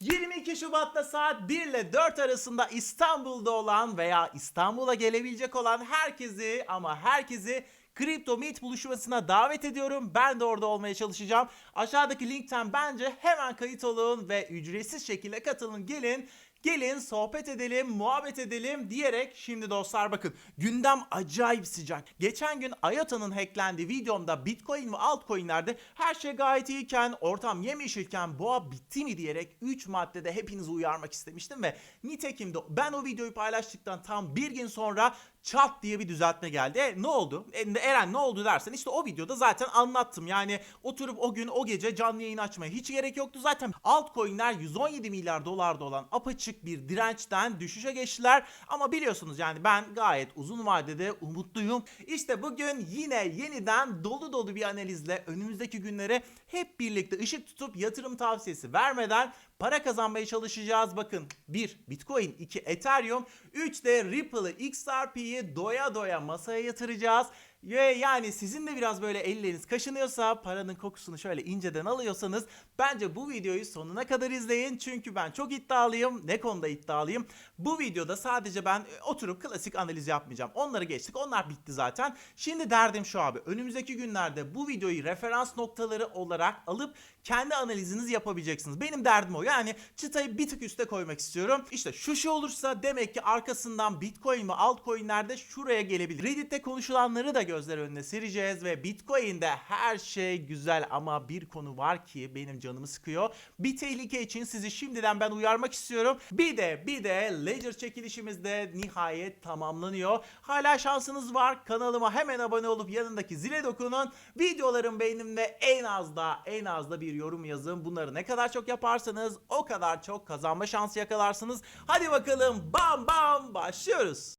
22 Şubat'ta saat 1 ile 4 arasında İstanbul'da olan veya İstanbul'a gelebilecek olan herkesi ama herkesi Kripto Meet buluşmasına davet ediyorum. Ben de orada olmaya çalışacağım. Aşağıdaki linkten bence hemen kayıt olun ve ücretsiz şekilde katılın. Gelin Gelin sohbet edelim, muhabbet edelim diyerek şimdi dostlar bakın gündem acayip sıcak. Geçen gün IOTA'nın hacklendiği videomda Bitcoin ve altcoin'lerde her şey gayet iyiyken, ortam yemyeşilken boğa bitti mi diyerek 3 maddede hepinizi uyarmak istemiştim ve nitekim de ben o videoyu paylaştıktan tam bir gün sonra çat diye bir düzeltme geldi. E, ne oldu? E, Eren ne oldu dersen işte o videoda zaten anlattım. Yani oturup o gün o gece canlı yayın açmaya hiç gerek yoktu. Zaten altcoin'ler 117 milyar dolarda olan apaçık bir dirençten düşüşe geçtiler. Ama biliyorsunuz yani ben gayet uzun vadede umutluyum. İşte bugün yine yeniden dolu dolu bir analizle önümüzdeki günlere hep birlikte ışık tutup yatırım tavsiyesi vermeden para kazanmaya çalışacağız. Bakın 1 Bitcoin, 2 Ethereum, 3 de Ripple'ı XRP'yi doya doya masaya yatıracağız. Ve yani sizin de biraz böyle elleriniz kaşınıyorsa paranın kokusunu şöyle inceden alıyorsanız bence bu videoyu sonuna kadar izleyin. Çünkü ben çok iddialıyım. Ne konuda iddialıyım? Bu videoda sadece ben e, oturup klasik analiz yapmayacağım. Onları geçtik. Onlar bitti zaten. Şimdi derdim şu abi. Önümüzdeki günlerde bu videoyu referans noktaları olarak alıp kendi analizinizi yapabileceksiniz. Benim derdim o. Yani çıtayı bir tık üste koymak istiyorum. İşte şu şu olursa demek ki arkasından Bitcoin ve altcoin'lerde şuraya gelebilir. Reddit'te konuşulanları da gözler önüne sereceğiz ve Bitcoin'de her şey güzel ama bir konu var ki benim canımı sıkıyor. Bir tehlike için sizi şimdiden ben uyarmak istiyorum. Bir de bir de Ledger çekilişimiz de nihayet tamamlanıyor. Hala şansınız var. Kanalıma hemen abone olup yanındaki zile dokunun. Videolarım beğenimle en az da en az da bir yorum yazın. Bunları ne kadar çok yaparsanız o kadar çok kazanma şansı yakalarsınız. Hadi bakalım bam bam başlıyoruz.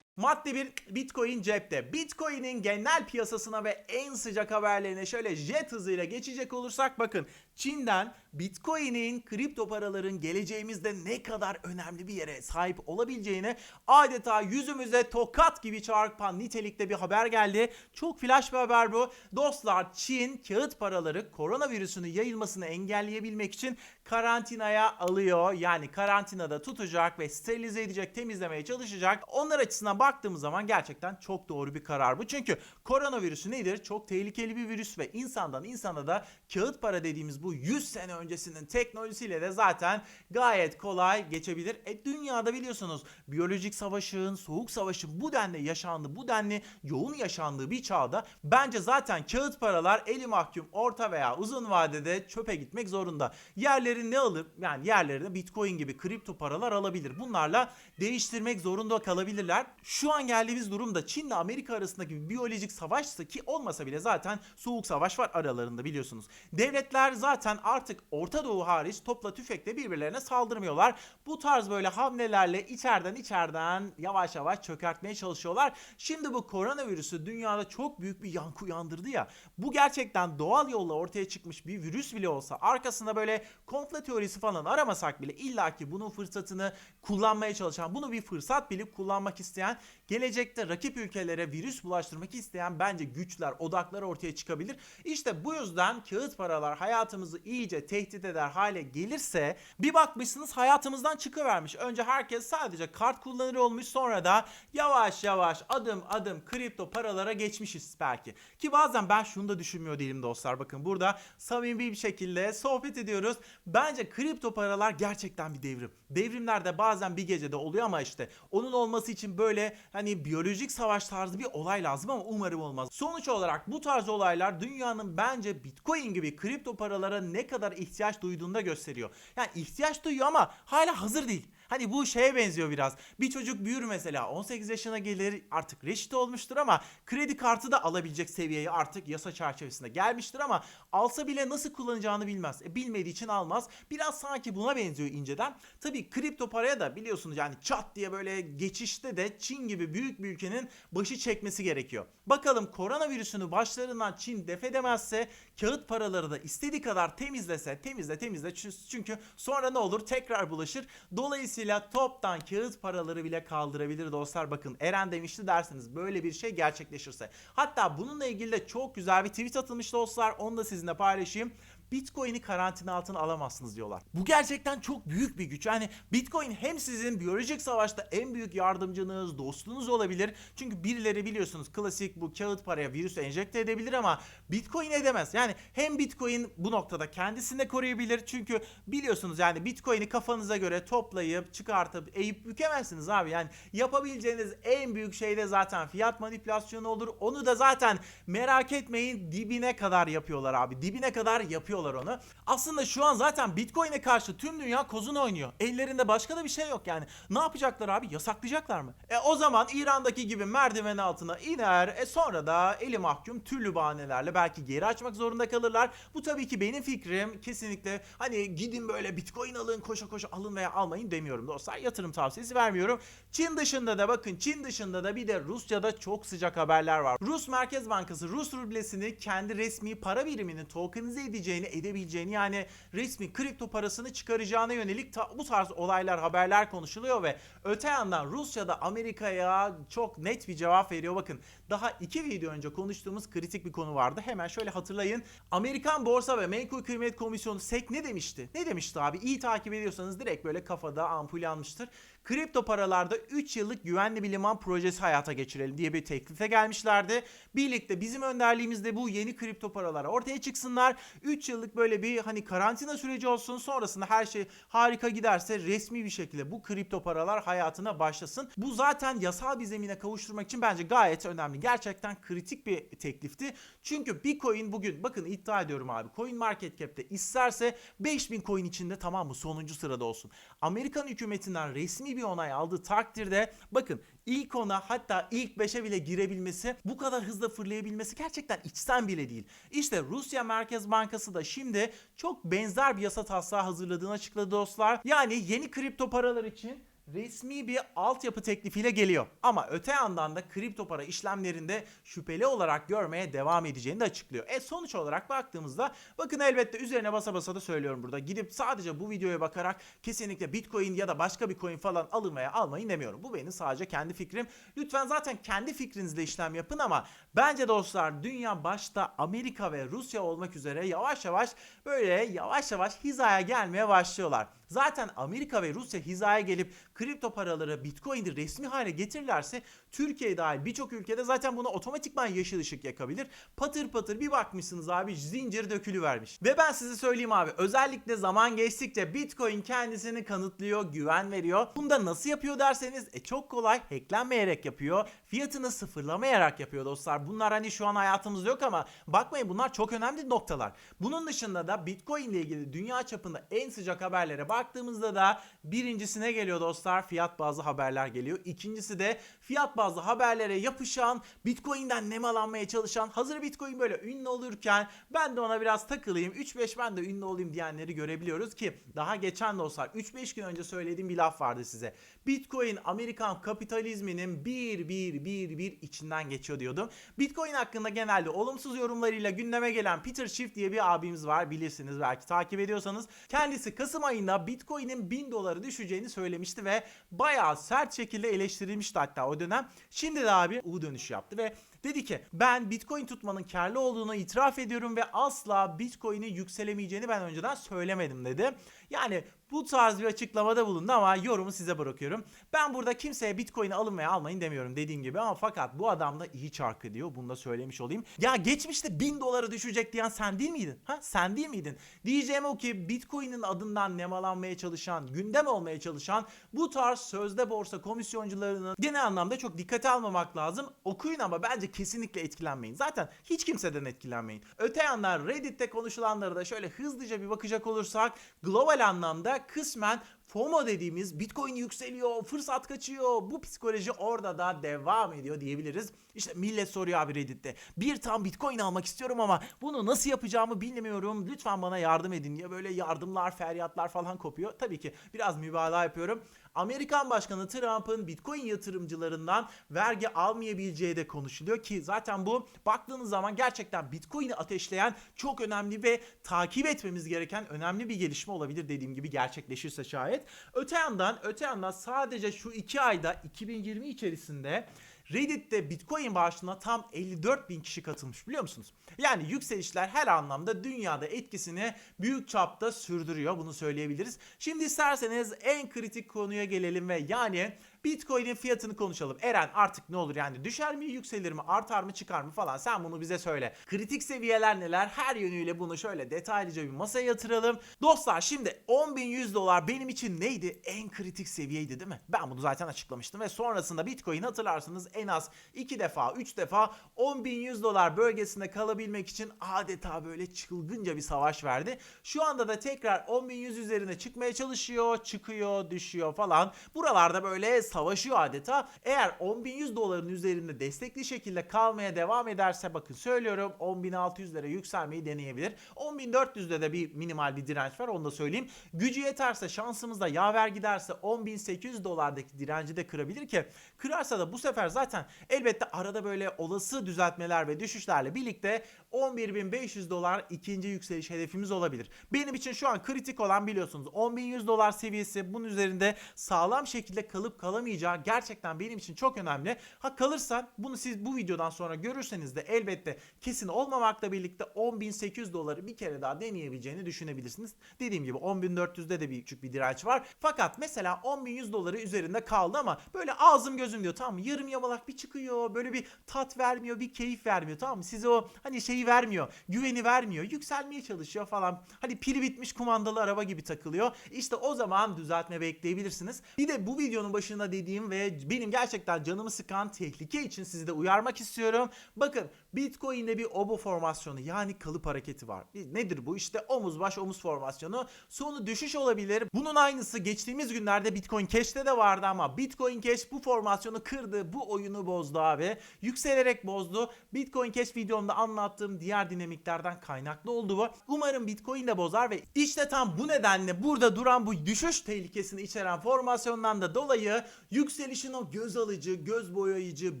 Madde 1 Bitcoin cepte. Bitcoin'in genel piyasasına ve en sıcak haberlerine şöyle jet hızıyla geçecek olursak bakın Çin'den Bitcoin'in kripto paraların geleceğimizde ne kadar önemli bir yere sahip olabileceğini adeta yüzümüze tokat gibi çarpan nitelikte bir haber geldi. Çok flash bir haber bu. Dostlar Çin kağıt paraları koronavirüsünün yayılmasını engelleyebilmek için karantinaya alıyor. Yani karantinada tutacak ve sterilize edecek, temizlemeye çalışacak. Onlar açısından baktığımız zaman gerçekten çok doğru bir karar bu. Çünkü koronavirüsü nedir? Çok tehlikeli bir virüs ve insandan insana da kağıt para dediğimiz bu 100 sene öncesinin teknolojisiyle de zaten gayet kolay geçebilir. E dünyada biliyorsunuz biyolojik savaşın, soğuk savaşın bu denli yaşandığı, bu denli yoğun yaşandığı bir çağda bence zaten kağıt paralar eli mahkum orta veya uzun vadede çöpe gitmek zorunda. Yerleri ne alıp yani yerlerine bitcoin gibi kripto paralar alabilir. Bunlarla değiştirmek zorunda kalabilirler. Şu an geldiğimiz durumda Çin ile Amerika arasındaki bir biyolojik savaşsa ki olmasa bile zaten soğuk savaş var aralarında biliyorsunuz. Devletler zaten artık Orta Doğu hariç topla tüfekle birbirlerine saldırmıyorlar. Bu tarz böyle hamlelerle içeriden içeriden yavaş yavaş çökertmeye çalışıyorlar. Şimdi bu koronavirüsü dünyada çok büyük bir yankı uyandırdı ya. Bu gerçekten doğal yolla ortaya çıkmış bir virüs bile olsa arkasında böyle komplo teorisi falan aramasak bile illaki bunun fırsatını kullanmaya çalışan, bunu bir fırsat bilip kullanmak isteyen, gelecekte rakip ülkelere virüs bulaştırmak isteyen bence güçler, odaklar ortaya çıkabilir. İşte bu yüzden kağıt paralar hayatımızı iyice tehdit eder hale gelirse bir bakmışsınız hayatımızdan çıkıvermiş. Önce herkes sadece kart kullanır olmuş sonra da yavaş yavaş adım adım kripto paralara geçmişiz belki. Ki bazen ben şunu da düşünmüyor değilim dostlar. Bakın burada samimi bir şekilde sohbet ediyoruz. Bence kripto paralar gerçekten bir devrim. Devrimler de bazen bir gecede oluyor ama işte onun olması için böyle hani biyolojik savaş tarzı bir olay lazım ama umarım olmaz. Sonuç olarak bu tarz olaylar dünyanın bence Bitcoin gibi kripto paralara ne kadar ihtiyaç duyduğunu da gösteriyor. Yani ihtiyaç duyuyor ama hala hazır değil. Hani bu şeye benziyor biraz. Bir çocuk büyür mesela 18 yaşına gelir artık reşit olmuştur ama kredi kartı da alabilecek seviyeye artık yasa çerçevesinde gelmiştir ama alsa bile nasıl kullanacağını bilmez. E, bilmediği için almaz. Biraz sanki buna benziyor inceden. Tabii kripto paraya da biliyorsunuz yani çat diye böyle geçişte de Çin gibi büyük bir ülkenin başı çekmesi gerekiyor. Bakalım koronavirüsünü başlarından Çin def edemezse kağıt paraları da istediği kadar temizlese temizle temizle çünkü sonra ne olur tekrar bulaşır. Dolayısıyla Dolayısıyla toptan kağıt paraları bile kaldırabilir dostlar. Bakın Eren demişti dersiniz böyle bir şey gerçekleşirse. Hatta bununla ilgili de çok güzel bir tweet atılmış dostlar. Onu da sizinle paylaşayım. Bitcoin'i karantina altına alamazsınız diyorlar. Bu gerçekten çok büyük bir güç. Yani Bitcoin hem sizin biyolojik savaşta en büyük yardımcınız, dostunuz olabilir. Çünkü birileri biliyorsunuz klasik bu kağıt paraya virüs enjekte edebilir ama Bitcoin edemez. Yani hem Bitcoin bu noktada kendisini de koruyabilir. Çünkü biliyorsunuz yani Bitcoin'i kafanıza göre toplayıp, çıkartıp, eğip bükemezsiniz abi. Yani yapabileceğiniz en büyük şey de zaten fiyat manipülasyonu olur. Onu da zaten merak etmeyin dibine kadar yapıyorlar abi. Dibine kadar yapıyorlar onu. Aslında şu an zaten Bitcoin'e karşı tüm dünya kozunu oynuyor. Ellerinde başka da bir şey yok yani. Ne yapacaklar abi? Yasaklayacaklar mı? E o zaman İran'daki gibi merdiven altına iner. E sonra da eli mahkum türlü bahanelerle belki geri açmak zorunda kalırlar. Bu tabii ki benim fikrim. Kesinlikle hani gidin böyle Bitcoin alın koşa koşa alın veya almayın demiyorum dostlar. Yatırım tavsiyesi vermiyorum. Çin dışında da bakın Çin dışında da bir de Rusya'da çok sıcak haberler var. Rus Merkez Bankası Rus rublesini kendi resmi para biriminin tokenize edeceğini, edebileceğini yani resmi kripto parasını çıkaracağına yönelik ta- bu tarz olaylar, haberler konuşuluyor ve öte yandan Rusya'da Amerika'ya çok net bir cevap veriyor. Bakın daha iki video önce konuştuğumuz kritik bir konu vardı. Hemen şöyle hatırlayın. Amerikan Borsa ve Menkul Kıymet Komisyonu SEC ne demişti? Ne demişti abi? İyi takip ediyorsanız direkt böyle kafada ampul yanmıştır. Kripto paralarda 3 yıllık güvenli bir liman projesi hayata geçirelim diye bir teklife gelmişlerdi. Birlikte bizim önderliğimizde bu yeni kripto paralar ortaya çıksınlar. 3 yıllık böyle bir hani karantina süreci olsun. Sonrasında her şey harika giderse resmi bir şekilde bu kripto paralar hayatına başlasın. Bu zaten yasal bir zemine kavuşturmak için bence gayet önemli. Gerçekten kritik bir teklifti. Çünkü bir coin bugün bakın iddia ediyorum abi. Coin Market Cap'te isterse 5000 coin içinde tamam mı sonuncu sırada olsun. Amerikan hükümetinden resmi bir onay aldığı takdirde bakın ilk ona hatta ilk 5'e bile girebilmesi bu kadar hızlı fırlayabilmesi gerçekten içten bile değil. İşte Rusya Merkez Bankası da şimdi çok benzer bir yasa taslağı hazırladığını açıkladı dostlar. Yani yeni kripto paralar için resmi bir altyapı teklifiyle geliyor. Ama öte yandan da kripto para işlemlerinde şüpheli olarak görmeye devam edeceğini de açıklıyor. E sonuç olarak baktığımızda bakın elbette üzerine basa basa da söylüyorum burada. Gidip sadece bu videoya bakarak kesinlikle Bitcoin ya da başka bir coin falan alın veya almayın demiyorum. Bu benim sadece kendi fikrim. Lütfen zaten kendi fikrinizle işlem yapın ama bence dostlar dünya başta Amerika ve Rusya olmak üzere yavaş yavaş böyle yavaş yavaş hizaya gelmeye başlıyorlar. Zaten Amerika ve Rusya hizaya gelip kripto paraları Bitcoin'i resmi hale getirirlerse Türkiye dahil birçok ülkede zaten buna otomatikman yeşil ışık yakabilir. Patır patır bir bakmışsınız abi zincir dökülü vermiş. Ve ben size söyleyeyim abi özellikle zaman geçtikçe Bitcoin kendisini kanıtlıyor, güven veriyor. Bunu da nasıl yapıyor derseniz e çok kolay hacklenmeyerek yapıyor. Fiyatını sıfırlamayarak yapıyor dostlar. Bunlar hani şu an hayatımızda yok ama bakmayın bunlar çok önemli noktalar. Bunun dışında da Bitcoin ile ilgili dünya çapında en sıcak haberlere baktığımızda da birincisine geliyor dostlar fiyat bazlı haberler geliyor. İkincisi de fiyat bazlı haberlere yapışan Bitcoin'den nemalanmaya çalışan hazır Bitcoin böyle ünlü olurken ben de ona biraz takılayım 3-5 ben de ünlü olayım diyenleri görebiliyoruz ki daha geçen dostlar 3-5 gün önce söylediğim bir laf vardı size. Bitcoin Amerikan kapitalizminin bir bir bir bir içinden geçiyor diyordum. Bitcoin hakkında genelde olumsuz yorumlarıyla gündeme gelen Peter Schiff diye bir abimiz var bilirsiniz belki takip ediyorsanız. Kendisi Kasım ayında Bitcoin'in 1000 doları düşeceğini söylemişti ve bayağı sert şekilde eleştirilmişti hatta o dönem. Şimdi de abi U dönüş yaptı ve dedi ki ben Bitcoin tutmanın karlı olduğunu itiraf ediyorum ve asla Bitcoin'in yükselemeyeceğini ben önceden söylemedim dedi. Yani bu tarz bir açıklamada bulundu ama yorumu size bırakıyorum. Ben burada kimseye Bitcoin'i alın veya almayın demiyorum dediğim gibi ama fakat bu adam da iyi çark ediyor. Bunu da söylemiş olayım. Ya geçmişte 1000 dolara düşecek diyen sen değil miydin? Ha sen değil miydin? Diyeceğim o ki Bitcoin'in adından nemalanmaya çalışan, gündem olmaya çalışan bu tarz sözde borsa komisyoncularının genel anlamda çok dikkate almamak lazım. Okuyun ama bence kesinlikle etkilenmeyin. Zaten hiç kimseden etkilenmeyin. Öte yandan Reddit'te konuşulanlara da şöyle hızlıca bir bakacak olursak global anlamda kısmen FOMO dediğimiz Bitcoin yükseliyor, fırsat kaçıyor. Bu psikoloji orada da devam ediyor diyebiliriz. İşte millet soruyor abi Reddit'te. Bir tam Bitcoin almak istiyorum ama bunu nasıl yapacağımı bilmiyorum. Lütfen bana yardım edin diye böyle yardımlar, feryatlar falan kopuyor. Tabii ki biraz mübalağa yapıyorum. Amerikan Başkanı Trump'ın Bitcoin yatırımcılarından vergi almayabileceği de konuşuluyor ki zaten bu baktığınız zaman gerçekten Bitcoin'i ateşleyen çok önemli ve takip etmemiz gereken önemli bir gelişme olabilir dediğim gibi gerçekleşirse şayet. Net. Öte yandan öte yandan sadece şu 2 ayda 2020 içerisinde Reddit'te Bitcoin bağışına tam 54 bin kişi katılmış biliyor musunuz? Yani yükselişler her anlamda dünyada etkisini büyük çapta sürdürüyor bunu söyleyebiliriz. Şimdi isterseniz en kritik konuya gelelim ve yani Bitcoin'in fiyatını konuşalım. Eren artık ne olur yani düşer mi yükselir mi artar mı çıkar mı falan sen bunu bize söyle. Kritik seviyeler neler her yönüyle bunu şöyle detaylıca bir masaya yatıralım. Dostlar şimdi 10.100 dolar benim için neydi? En kritik seviyeydi değil mi? Ben bunu zaten açıklamıştım ve sonrasında Bitcoin hatırlarsınız en az 2 defa 3 defa 10.100 dolar bölgesinde kalabilmek için adeta böyle çılgınca bir savaş verdi. Şu anda da tekrar 10.100 üzerine çıkmaya çalışıyor, çıkıyor, düşüyor falan. Buralarda böyle savaşıyor adeta. Eğer 10.100 doların üzerinde destekli şekilde kalmaya devam ederse bakın söylüyorum 10.600'lere yükselmeyi deneyebilir. 10.400'de de bir minimal bir direnç var onu da söyleyeyim. Gücü yeterse şansımızda yaver giderse 10.800 dolardaki direnci de kırabilir ki kırarsa da bu sefer zaten elbette arada böyle olası düzeltmeler ve düşüşlerle birlikte 11.500 dolar ikinci yükseliş hedefimiz olabilir. Benim için şu an kritik olan biliyorsunuz 10.100 dolar seviyesi bunun üzerinde sağlam şekilde kalıp kalamayacağı gerçekten benim için çok önemli. Ha kalırsan bunu siz bu videodan sonra görürseniz de elbette kesin olmamakla birlikte 10.800 doları bir kere daha deneyebileceğini düşünebilirsiniz. Dediğim gibi 10.400'de de bir küçük bir direnç var. Fakat mesela 10.100 doları üzerinde kaldı ama böyle ağzım gözüm diyor tamam mı? Yarım yamalak bir çıkıyor. Böyle bir tat vermiyor, bir keyif vermiyor tamam mı? Size o hani şeyi vermiyor, güveni vermiyor. Yükselmeye çalışıyor falan. Hani pili bitmiş kumandalı araba gibi takılıyor. İşte o zaman düzeltme bekleyebilirsiniz. Bir de bu videonun başında dediğim ve benim gerçekten canımı sıkan tehlike için sizi de uyarmak istiyorum. Bakın Bitcoin'de bir obo formasyonu yani kalıp hareketi var. Nedir bu? İşte omuz baş omuz formasyonu. Sonu düşüş olabilir. Bunun aynısı geçtiğimiz günlerde Bitcoin Cash'te de vardı ama Bitcoin Cash bu formasyonu kırdı. Bu oyunu bozdu abi. Yükselerek bozdu. Bitcoin Cash videomda anlattığım diğer dinamiklerden kaynaklı oldu bu. Umarım Bitcoin de bozar ve işte tam bu nedenle burada duran bu düşüş tehlikesini içeren formasyondan da dolayı yükselişin o göz alıcı, göz boyayıcı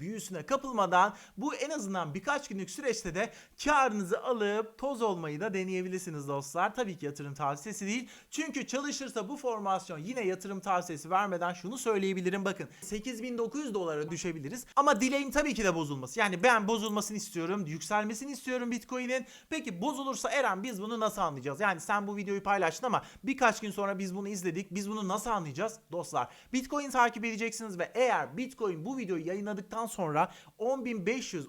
büyüsüne kapılmadan bu en azından birkaç günlük süreçte de karınızı alıp toz olmayı da deneyebilirsiniz dostlar. Tabii ki yatırım tavsiyesi değil. Çünkü çalışırsa bu formasyon yine yatırım tavsiyesi vermeden şunu söyleyebilirim. Bakın 8900 dolara düşebiliriz. Ama dileğim tabii ki de bozulması. Yani ben bozulmasını istiyorum. Yükselmesini istiyorum Bitcoin'in. Peki bozulursa Eren biz bunu nasıl anlayacağız? Yani sen bu videoyu paylaştın ama birkaç gün sonra biz bunu izledik. Biz bunu nasıl anlayacağız? Dostlar Bitcoin takip edeceksiniz ve eğer Bitcoin bu videoyu yayınladıktan sonra 10.500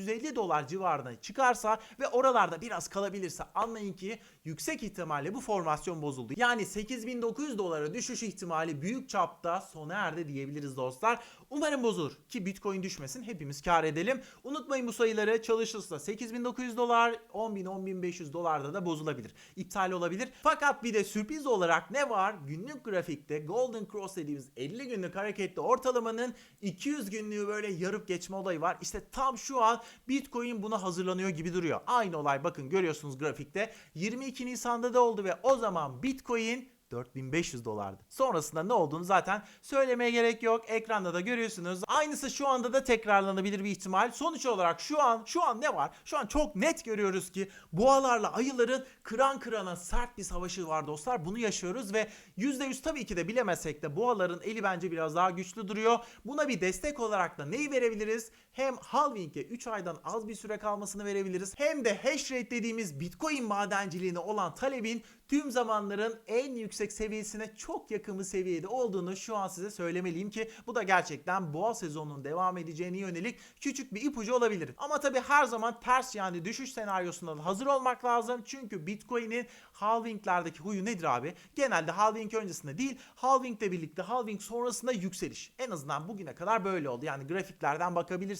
10.550 dolar civarına çıkarsa ve oralarda biraz kalabilirse anlayın ki yüksek ihtimalle bu formasyon bozuldu. Yani 8900 dolara düşüş ihtimali büyük çapta sona erdi diyebiliriz dostlar. Umarım bozulur ki Bitcoin düşmesin hepimiz kar edelim. Unutmayın bu sayıları çalışırsa 8900 dolar 10.000 10.500 dolarda da bozulabilir. İptal olabilir. Fakat bir de sürpriz olarak ne var? Günlük grafikte Golden Cross dediğimiz 50 günlük hareketli ortalamanın 200 günlüğü böyle yarıp geçme olayı var. İşte tam şu an Bitcoin buna hazırlanıyor gibi duruyor. Aynı olay bakın görüyorsunuz grafikte. 22 Nisan'da da oldu ve o zaman Bitcoin 4500 dolardı. Sonrasında ne olduğunu zaten söylemeye gerek yok. Ekranda da görüyorsunuz. Aynısı şu anda da tekrarlanabilir bir ihtimal. Sonuç olarak şu an şu an ne var? Şu an çok net görüyoruz ki boğalarla ayıların kıran kırana sert bir savaşı var dostlar. Bunu yaşıyoruz ve %100 tabii ki de bilemesek de boğaların eli bence biraz daha güçlü duruyor. Buna bir destek olarak da neyi verebiliriz? Hem halving'e 3 aydan az bir süre kalmasını verebiliriz. Hem de hash rate dediğimiz Bitcoin madenciliğine olan talebin tüm zamanların en yüksek seviyesine çok yakın bir seviyede olduğunu şu an size söylemeliyim ki bu da gerçekten boğa sezonunun devam edeceğine yönelik küçük bir ipucu olabilir. Ama tabi her zaman ters yani düşüş senaryosunda da hazır olmak lazım. Çünkü Bitcoin'in halvinglerdeki huyu nedir abi? Genelde halving öncesinde değil, halvingle birlikte halving sonrasında yükseliş. En azından bugüne kadar böyle oldu. Yani grafiklerden bakabilirsiniz.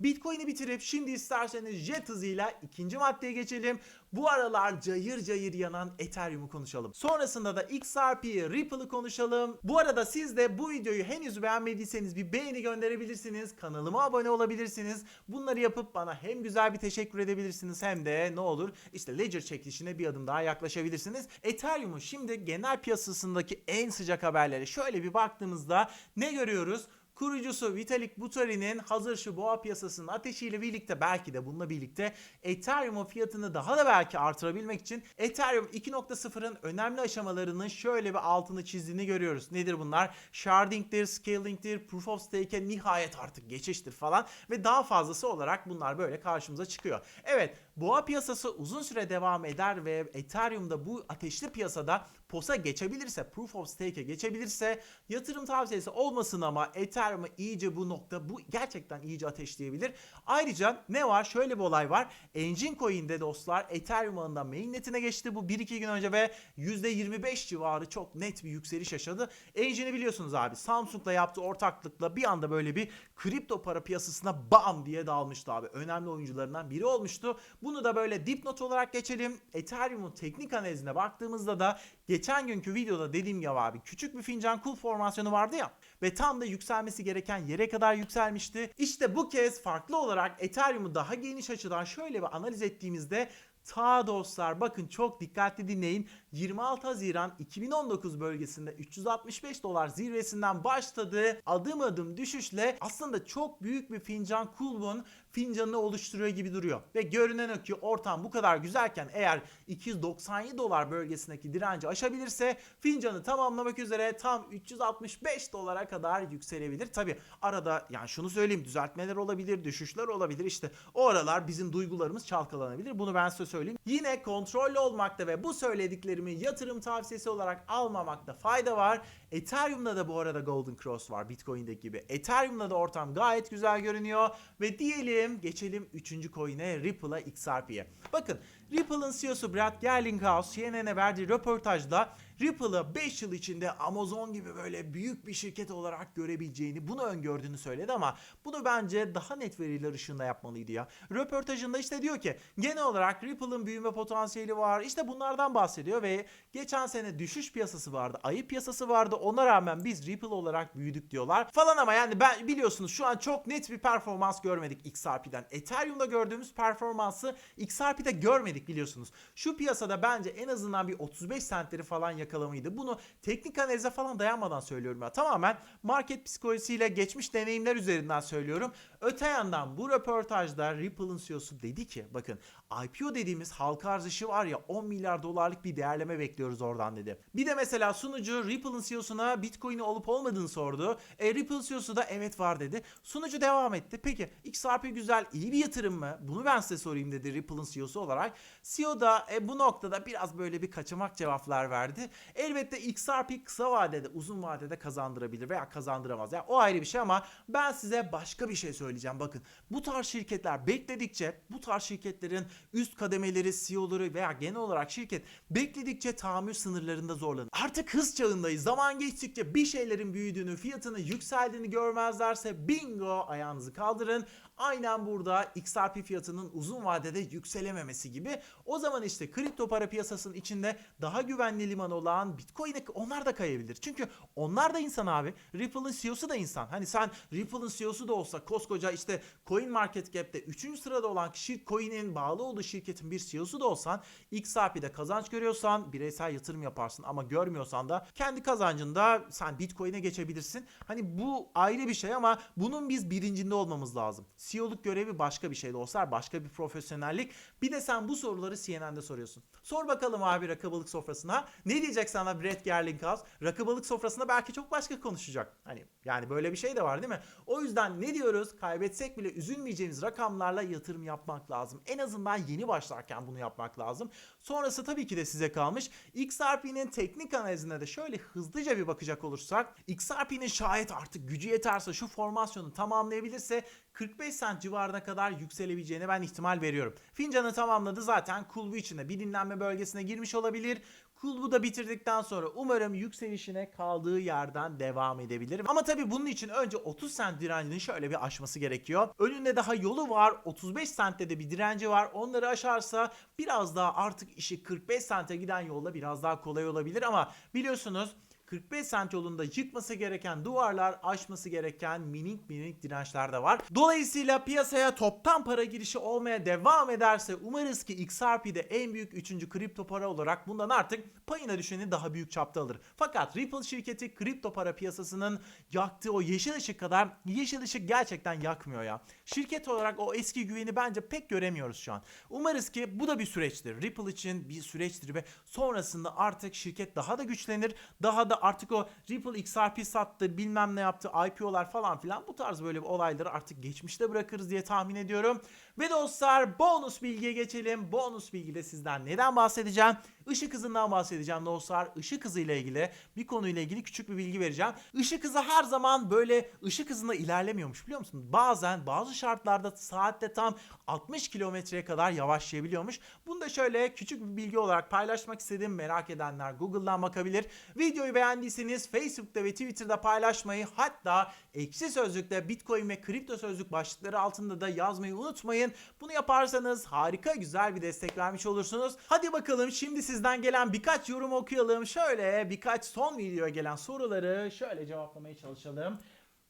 Bitcoin'i bitirip şimdi isterseniz jet hızıyla ikinci maddeye geçelim. Bu aralar cayır cayır yanan Ethereum'u konuşalım. Sonrasında da XRP, Ripple'ı konuşalım. Bu arada siz de bu videoyu henüz beğenmediyseniz bir beğeni gönderebilirsiniz. Kanalıma abone olabilirsiniz. Bunları yapıp bana hem güzel bir teşekkür edebilirsiniz hem de ne olur işte Ledger çekilişine bir adım daha yaklaşabilirsiniz. Ethereum'un şimdi genel piyasasındaki en sıcak haberleri şöyle bir baktığımızda ne görüyoruz? Kurucusu Vitalik Buterin'in hazır şu boğa piyasasının ateşiyle birlikte belki de bununla birlikte Ethereum'un fiyatını daha da belki artırabilmek için Ethereum 2.0'ın önemli aşamalarının şöyle bir altını çizdiğini görüyoruz. Nedir bunlar? Sharding'dir, scaling'dir, proof of stake'e nihayet artık geçiştir falan ve daha fazlası olarak bunlar böyle karşımıza çıkıyor. Evet boğa piyasası uzun süre devam eder ve Ethereum'da bu ateşli piyasada POS'a geçebilirse, Proof of Stake'e geçebilirse yatırım tavsiyesi olmasın ama Ethereum'u iyice bu nokta bu gerçekten iyice ateşleyebilir. Ayrıca ne var? Şöyle bir olay var. Engine Coin'de dostlar Ethereum ağında mainnetine geçti bu 1-2 gün önce ve %25 civarı çok net bir yükseliş yaşadı. Engine'i biliyorsunuz abi. Samsung'la yaptığı ortaklıkla bir anda böyle bir kripto para piyasasına bam diye dalmıştı abi. Önemli oyuncularından biri olmuştu. Bunu da böyle dipnot olarak geçelim. Ethereum'un teknik analizine baktığımızda da geçen günkü videoda dediğim gibi abi küçük bir fincan kul formasyonu vardı ya ve tam da yükselmesi gereken yere kadar yükselmişti. İşte bu kez farklı olarak Ethereum'u daha geniş açıdan şöyle bir analiz ettiğimizde Ta dostlar bakın çok dikkatli dinleyin. 26 Haziran 2019 bölgesinde 365 dolar zirvesinden başladı. Adım adım düşüşle aslında çok büyük bir fincan kulbun fincanını oluşturuyor gibi duruyor. Ve görünen o ki ortam bu kadar güzelken eğer 297 dolar bölgesindeki direnci aşabilirse fincanı tamamlamak üzere tam 365 dolara kadar yükselebilir. Tabi arada yani şunu söyleyeyim düzeltmeler olabilir, düşüşler olabilir. İşte o aralar bizim duygularımız çalkalanabilir. Bunu ben size söyleyeyim. Yine kontrollü olmakta ve bu söylediklerimi yatırım tavsiyesi olarak almamakta fayda var. Ethereum'da da bu arada Golden Cross var Bitcoin'deki gibi. Ethereum'da da ortam gayet güzel görünüyor ve diyelim geçelim 3. coin'e Ripple'a XRP'ye. Bakın Ripple'ın CEO'su Brad Garlinghouse CNN'e verdiği röportajda Ripple'ı 5 yıl içinde Amazon gibi böyle büyük bir şirket olarak görebileceğini, bunu öngördüğünü söyledi ama bunu bence daha net veriler ışığında yapmalıydı ya. Röportajında işte diyor ki genel olarak Ripple'ın büyüme potansiyeli var. İşte bunlardan bahsediyor ve geçen sene düşüş piyasası vardı, ayı piyasası vardı. Ona rağmen biz Ripple olarak büyüdük diyorlar falan ama yani ben biliyorsunuz şu an çok net bir performans görmedik XRP'den. Ethereum'da gördüğümüz performansı XRP'de görmedik biliyorsunuz. Şu piyasada bence en azından bir 35 centleri falan yakalamaydı. Bunu teknik analize falan dayanmadan söylüyorum ya. Tamamen market psikolojisiyle geçmiş deneyimler üzerinden söylüyorum. Öte yandan bu röportajda Ripple'ın CEO'su dedi ki bakın IPO dediğimiz halka arz işi var ya 10 milyar dolarlık bir değerleme bekliyoruz oradan dedi. Bir de mesela sunucu Ripple'ın CEO'suna Bitcoin'i olup olmadığını sordu. E, Ripple CEO'su da evet var dedi. Sunucu devam etti. Peki XRP güzel iyi bir yatırım mı? Bunu ben size sorayım dedi Ripple'ın CEO'su olarak. CEO da e, bu noktada biraz böyle bir kaçamak cevaplar verdi. Elbette XRP kısa vadede uzun vadede kazandırabilir veya kazandıramaz. Yani o ayrı bir şey ama ben size başka bir şey söyleyeceğim. Bakın bu tarz şirketler bekledikçe bu tarz şirketlerin üst kademeleri, CEO'ları veya genel olarak şirket bekledikçe tahammül sınırlarında zorlanır. Artık hız çağındayız. Zaman geçtikçe bir şeylerin büyüdüğünü, fiyatının yükseldiğini görmezlerse bingo ayağınızı kaldırın. Aynen burada XRP fiyatının uzun vadede yükselememesi gibi. O zaman işte kripto para piyasasının içinde daha güvenli liman olan Bitcoin'e onlar da kayabilir. Çünkü onlar da insan abi. Ripple'ın CEO'su da insan. Hani sen Ripple'ın CEO'su da olsa koskoca işte Coin Market Cap'te 3. sırada olan kişi Coin'in bağlı olduğu şirketin bir CEO'su da olsan XRP'de kazanç görüyorsan bireysel yatırım yaparsın ama görmüyorsan da kendi kazancında sen Bitcoin'e geçebilirsin. Hani bu ayrı bir şey ama bunun biz bilincinde olmamız lazım. CEO'luk görevi başka bir şey dostlar. Başka bir profesyonellik. Bir de sen bu soruları CNN'de soruyorsun. Sor bakalım abi rakıbalık sofrasına. Ne diyecek sana Brett Gerlinghaus? Rakıbalık sofrasında belki çok başka konuşacak. Hani yani böyle bir şey de var değil mi? O yüzden ne diyoruz? Kaybetsek bile üzülmeyeceğimiz rakamlarla yatırım yapmak lazım. En azından yeni başlarken bunu yapmak lazım. Sonrası tabii ki de size kalmış. XRP'nin teknik analizine de şöyle hızlıca bir bakacak olursak XRP'nin şayet artık gücü yeterse şu formasyonu tamamlayabilirse 45 cent civarına kadar yükselebileceğine ben ihtimal veriyorum. Fincanı tamamladı zaten kulbu içinde bir dinlenme bölgesine girmiş olabilir. Kulbu da bitirdikten sonra umarım yükselişine kaldığı yerden devam edebilir. Ama tabii bunun için önce 30 cent direncini şöyle bir aşması gerekiyor. Önünde daha yolu var. 35 centte de bir direnci var. Onları aşarsa biraz daha artık işi 45 cente giden yolda biraz daha kolay olabilir ama biliyorsunuz 45 sent yolunda yıkması gereken duvarlar, aşması gereken minik minik dirençler de var. Dolayısıyla piyasaya toptan para girişi olmaya devam ederse umarız ki XRP'de en büyük 3. kripto para olarak bundan artık payına düşeni daha büyük çapta alır. Fakat Ripple şirketi kripto para piyasasının yaktığı o yeşil ışık kadar yeşil ışık gerçekten yakmıyor ya. Şirket olarak o eski güveni bence pek göremiyoruz şu an. Umarız ki bu da bir süreçtir. Ripple için bir süreçtir ve sonrasında artık şirket daha da güçlenir. Daha da artık o Ripple XRP sattı, bilmem ne yaptı, IPO'lar falan filan bu tarz böyle olayları artık geçmişte bırakırız diye tahmin ediyorum. Ve dostlar bonus bilgiye geçelim. Bonus bilgide sizden neden bahsedeceğim? Işık hızından bahsedeceğim dostlar. Işık hızı ile ilgili bir konuyla ilgili küçük bir bilgi vereceğim. Işık hızı her zaman böyle ışık hızında ilerlemiyormuş biliyor musunuz? Bazen bazı şartlarda saatte tam 60 kilometreye kadar yavaşlayabiliyormuş. Bunu da şöyle küçük bir bilgi olarak paylaşmak istedim. Merak edenler Google'dan bakabilir. Videoyu beğendiyseniz Facebook'ta ve Twitter'da paylaşmayı hatta ekşi sözlükte Bitcoin ve kripto sözlük başlıkları altında da yazmayı unutmayın. Bunu yaparsanız harika güzel bir destek vermiş olursunuz. Hadi bakalım şimdi sizden gelen birkaç yorum okuyalım. Şöyle birkaç son videoya gelen soruları şöyle cevaplamaya çalışalım.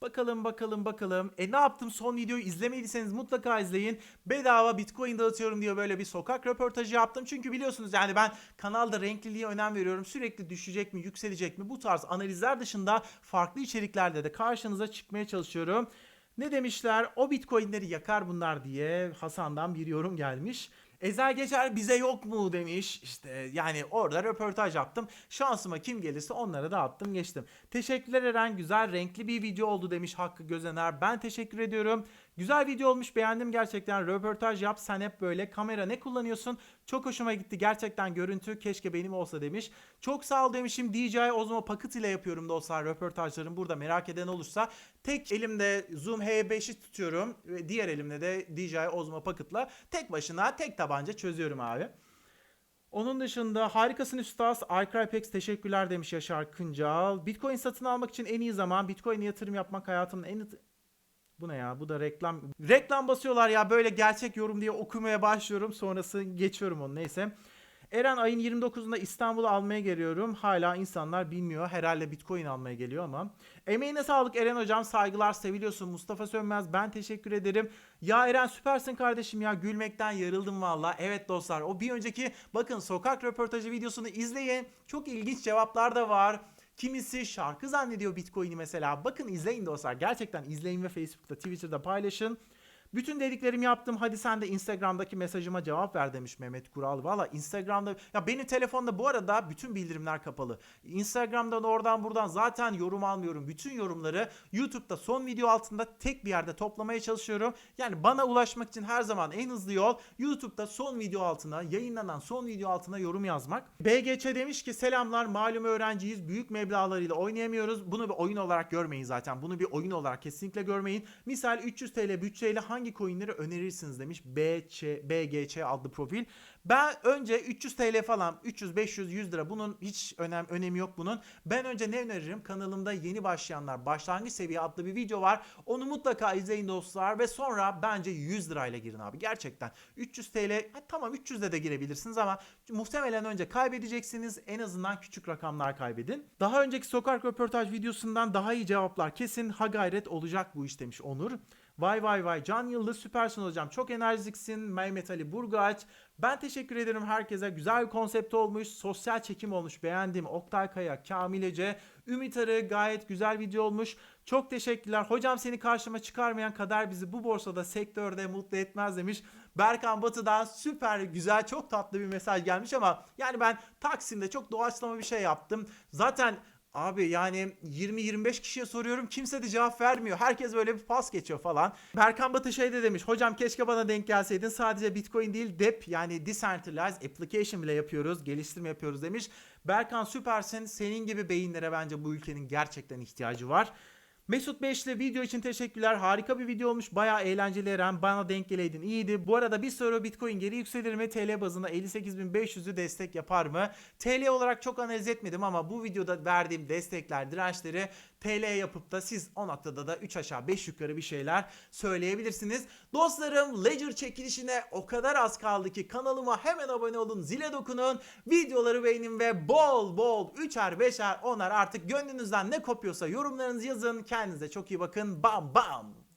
Bakalım bakalım bakalım. E ne yaptım son videoyu izlemediyseniz mutlaka izleyin. Bedava bitcoin dağıtıyorum diye böyle bir sokak röportajı yaptım. Çünkü biliyorsunuz yani ben kanalda renkliliğe önem veriyorum. Sürekli düşecek mi yükselecek mi bu tarz analizler dışında farklı içeriklerde de karşınıza çıkmaya çalışıyorum. Ne demişler? O bitcoinleri yakar bunlar diye Hasan'dan bir yorum gelmiş. Ezel Geçer bize yok mu demiş. İşte yani orada röportaj yaptım. Şansıma kim gelirse onlara da attım geçtim. Teşekkürler Eren. Güzel renkli bir video oldu demiş Hakkı Gözener. Ben teşekkür ediyorum. Güzel video olmuş beğendim gerçekten. Röportaj yap sen hep böyle. Kamera ne kullanıyorsun? Çok hoşuma gitti. Gerçekten görüntü keşke benim olsa demiş. Çok sağ ol demişim. DJI Osmo Pocket ile yapıyorum dostlar röportajlarım. Burada merak eden olursa tek elimde Zoom H5'i tutuyorum. Ve diğer elimde de DJI Osmo Pocket'la tek başına tek tabanca çözüyorum abi. Onun dışında harikasın üstas. iCrypex teşekkürler demiş Yaşar Kıncal. Bitcoin satın almak için en iyi zaman. Bitcoin'e yatırım yapmak hayatımın en bu ne ya? Bu da reklam. Reklam basıyorlar ya böyle gerçek yorum diye okumaya başlıyorum. Sonrası geçiyorum onu neyse. Eren ayın 29'unda İstanbul'a almaya geliyorum. Hala insanlar bilmiyor. Herhalde Bitcoin almaya geliyor ama. Emeğine sağlık Eren hocam. Saygılar seviliyorsun. Mustafa Sönmez ben teşekkür ederim. Ya Eren süpersin kardeşim ya. Gülmekten yarıldım valla. Evet dostlar o bir önceki bakın sokak röportajı videosunu izleyin. Çok ilginç cevaplar da var. Kimisi şarkı zannediyor Bitcoin'i mesela. Bakın izleyin dostlar. Gerçekten izleyin ve Facebook'ta, Twitter'da paylaşın. Bütün dediklerimi yaptım. Hadi sen de Instagram'daki mesajıma cevap ver demiş Mehmet Kural. Valla Instagram'da ya benim telefonda bu arada bütün bildirimler kapalı. Instagram'dan oradan buradan zaten yorum almıyorum. Bütün yorumları YouTube'da son video altında tek bir yerde toplamaya çalışıyorum. Yani bana ulaşmak için her zaman en hızlı yol YouTube'da son video altına yayınlanan son video altına yorum yazmak. BGÇ demiş ki selamlar malum öğrenciyiz. Büyük meblağlarıyla oynayamıyoruz. Bunu bir oyun olarak görmeyin zaten. Bunu bir oyun olarak kesinlikle görmeyin. Misal 300 TL bütçeyle hangi coinleri önerirsiniz demiş BC, BGC adlı profil. Ben önce 300 TL falan 300 500 100 lira bunun hiç önem önemi yok bunun. Ben önce ne öneririm? Kanalımda yeni başlayanlar başlangıç seviye adlı bir video var. Onu mutlaka izleyin dostlar ve sonra bence 100 lirayla girin abi. Gerçekten 300 TL ha, tamam 300'de de girebilirsiniz ama muhtemelen önce kaybedeceksiniz. En azından küçük rakamlar kaybedin. Daha önceki sokak röportaj videosundan daha iyi cevaplar kesin ha gayret olacak bu iş demiş Onur. Vay vay vay Can Yıldız süpersin hocam. Çok enerjiksin. Mehmet Ali Burgaç. Ben teşekkür ederim herkese. Güzel bir konsept olmuş. Sosyal çekim olmuş. Beğendim. Oktay Kaya, Kamil Ece, Ümit Arı gayet güzel video olmuş. Çok teşekkürler. Hocam seni karşıma çıkarmayan kadar bizi bu borsada sektörde mutlu etmez demiş. Berkan Batı'dan süper güzel çok tatlı bir mesaj gelmiş ama yani ben Taksim'de çok doğaçlama bir şey yaptım. Zaten Abi yani 20-25 kişiye soruyorum kimse de cevap vermiyor. Herkes böyle bir pas geçiyor falan. Berkan Batı şey de demiş. Hocam keşke bana denk gelseydin. Sadece Bitcoin değil DEP yani Decentralized Application bile yapıyoruz. Geliştirme yapıyoruz demiş. Berkan süpersin. Senin gibi beyinlere bence bu ülkenin gerçekten ihtiyacı var. Mesut Beşli video için teşekkürler. Harika bir video olmuş. Bayağı eğlenceli Eren. Bana denk geleydin. iyiydi. Bu arada bir soru Bitcoin geri yükselir mi? TL bazında 58.500'ü destek yapar mı? TL olarak çok analiz etmedim ama bu videoda verdiğim destekler, dirençleri TL yapıp da siz o noktada da 3 aşağı 5 yukarı bir şeyler söyleyebilirsiniz. Dostlarım Ledger çekilişine o kadar az kaldı ki kanalıma hemen abone olun, zile dokunun, videoları beğenin ve bol bol 3'er 5'er 10'er artık gönlünüzden ne kopuyorsa yorumlarınızı yazın. Kendinize çok iyi bakın. Bam bam.